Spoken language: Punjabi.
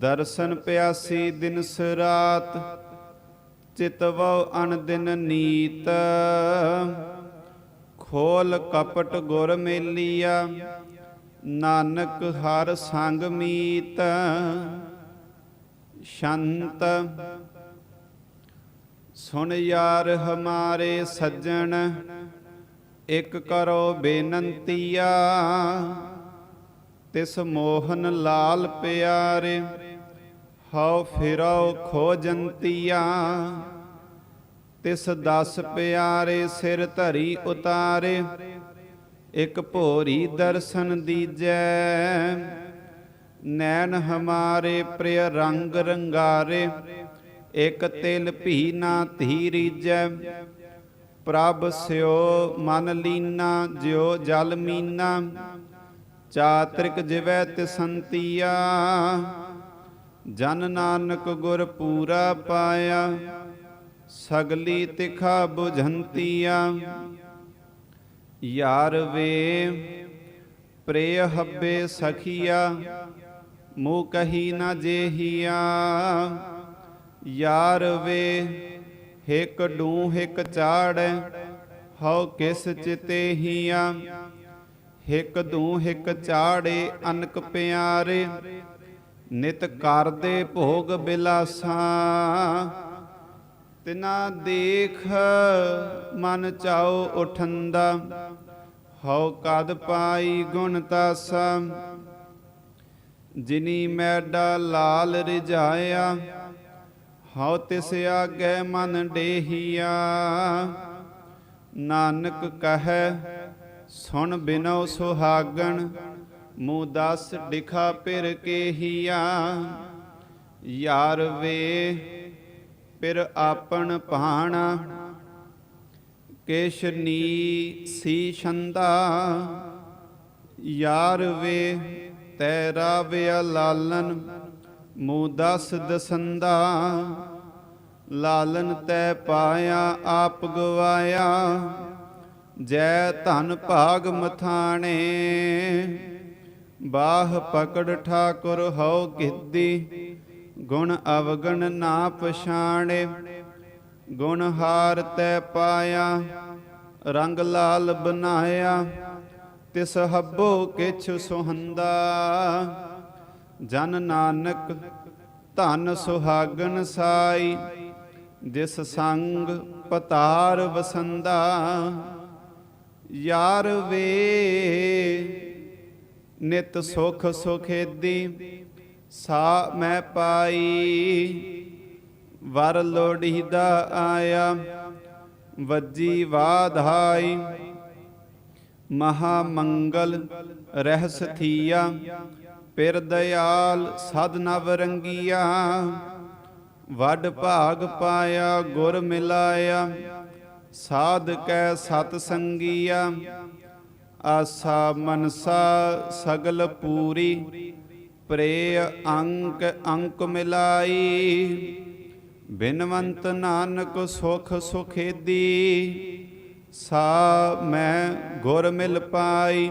ਦਰਸ਼ਨ ਪਿਆਸੀ ਦਿਨ ਸਰਾਤ ਚਿਤਵਉ ਅਨ ਦਿਨ ਨੀਤ। ਖੋਲ ਕਪਟ ਗੁਰ ਮੇਲੀਆ, ਨਾਨਕ ਹਰ ਸੰਗ ਮੀਤ। ਸ਼ੰਤ, ਸੁਣ ਯਾਰ ਹਮਾਰੇ ਸੱਜਣ, ਇਕ ਕਰੋ ਬੇਨੰਤੀਆ। ਤਿਸ ਮੋਹਨ ਲਾਲ ਪਿਆਰੇ, ਹਉ ਫਿਰੋ ਖੋਜੰਤੀਆ। ਤਿਸ ਦਸ ਪਿਆਰੇ ਸਿਰ ਧਰੀ ਉਤਾਰੇ, ਇਕ ਭੋਰੀ ਦਰਸ਼ਨ ਦੀਜੈ। ਨੈਣ ਹਮਾਰੇ ਪ੍ਰਿਯ ਰੰਗ ਰੰਗਾਰੇ, ਇਕ ਤਿਲ ਭੀ ਨਾ ਧੀਰੀਜੈ। ਪ੍ਰਭ ਸਿਓ ਮਨ ਲੀਨਾ, ਜਿਉ ਜਲ ਮੀਨਾ। ਚਾਤ੍ਰਿਕ ਜਿਵੈ ਤਿਸੰਤੀਆ, ਜਨ ਨਾਨਕ ਗੁਰ ਪੂਰਾ ਪਾਇਆ, ਸਗਲੀ ਤਿਖਾ 부ਝੰਤੀਆ ਯਾਰ ਵੇ ਪ੍ਰੇ ਹੱਬੇ ਸਖੀਆ, ਮੂਹ ਕਹੀ ਨਾ ਜੇਹੀਆ। ਯਾਰ ਵੇ, ਹਿਕ ਡੂ ਹਿਕ ਚਾੜੈ ਹਉ ਕਿਸ ਚਿਤੇ ਹੀਆ ਹਿਕ ਦੂ ਹਿਕ ਚਾੜੇ, ਅਨਕ ਪਿਆਰੇ। ਨਿਤ ਕਰਦੇ ਭੋਗ ਬਿਲਾਸਾਂ। ਤਿਨਾ ਦੇਖ ਮਨ ਚਾਉ ਉਠੰਦਾ। ਹਉ ਕਦ ਪਾਈ ਗੁਣ ਤਾਸਾ। ਜਿਨੀ ਮੈਡਾ ਲਾਲ ਰਿਝਾਇਆ, ਹਉ ਤਿਸ ਆਗੇ ਮਨ ਡੇਹੀਆ। ਨਾਨਕ ਕਹੈ ਸੁਣ ਬਿਨੋ ਸੁਹਾਗਣ, ਮੂਹ ਦਸ ਡਿਖਾ ਪਿਰ ਕੇਹੀਆ। ਯਾਰ ਵੇ, ਪਿਰ ਆਪਣ ਭਾਣਾ। ਕੇਸ਼ਨੀ ਸੀ ਛੰਦਾ। ਯਾਰ ਵੇ, ਤੇਰਾ ਵਿਆ ਲਾਲਨ, ਮੂਹ ਦਸ ਦਸੰਦਾ। ਲਾਲਨ ਤੈ ਪਾਇਆ, ਆਪ ਗਵਾਇਆ। ਜੈ ਧਨ ਭਾਗ ਮਥਾਣੇ। ਬਾਹ ਪਕੜ ਠਾਕੁਰ ਹਉ ਗਿੱਦੀ ਗੁਣ ਅਵਗਣ ਨਾ ਪਛਾਣੇ। ਗੁਣ ਹਾਰ ਤੈ ਪਾਇਆ। ਰੰਗ ਲਾਲ ਬਨਾਇਆ। ਤਿਸ ਹੱਬੋ ਕਿਛ ਸੁਹੰਦਾ। ਜਨ ਨਾਨਕ ਧਨ ਸੁਹਾਗਣ ਸਾਈ। ਜਿਸ ਸੰਗ ਪਤਾਰ ਵਸੰਦਾ। ਯਾਰ ਵੇ, ਨਿਤ ਸੁਖ ਸੁਖੇਦੀ, ਸਾ ਮੈਂ ਪਾਈ, ਵਰ ਲੋੜੀਦਾ ਆਇਆ, ਵੱਜੀ ਵਾਧਾਈ ਮਹਾ ਮੰਗਲ ਰਹਿਸ ਥੀਆ, ਪਿਰ ਦਿਆਲ ਸਦ ਨਵ ਰੰਗੀਆ। ਵੱਡ ਭਾਗ ਪਾਇਆ, ਗੁਰ ਮਿਲਾਇਆ ਸਾਧ ਕੈ ਸਤ ਸੰਗੀਆ, ਆਸਾ ਮਨਸਾ ਸਗਲ ਪੂਰੀ ਪ੍ਰੇ ਅੰਕ ਅੰਕ ਮਿਲਾਈ। ਬਿਨਵੰਤ ਨਾਨਕ ਸੁਖ ਸੁਖੇਦੀ, ਸਾ ਮੈਂ ਗੁਰ ਮਿਲ ਪਾਈ।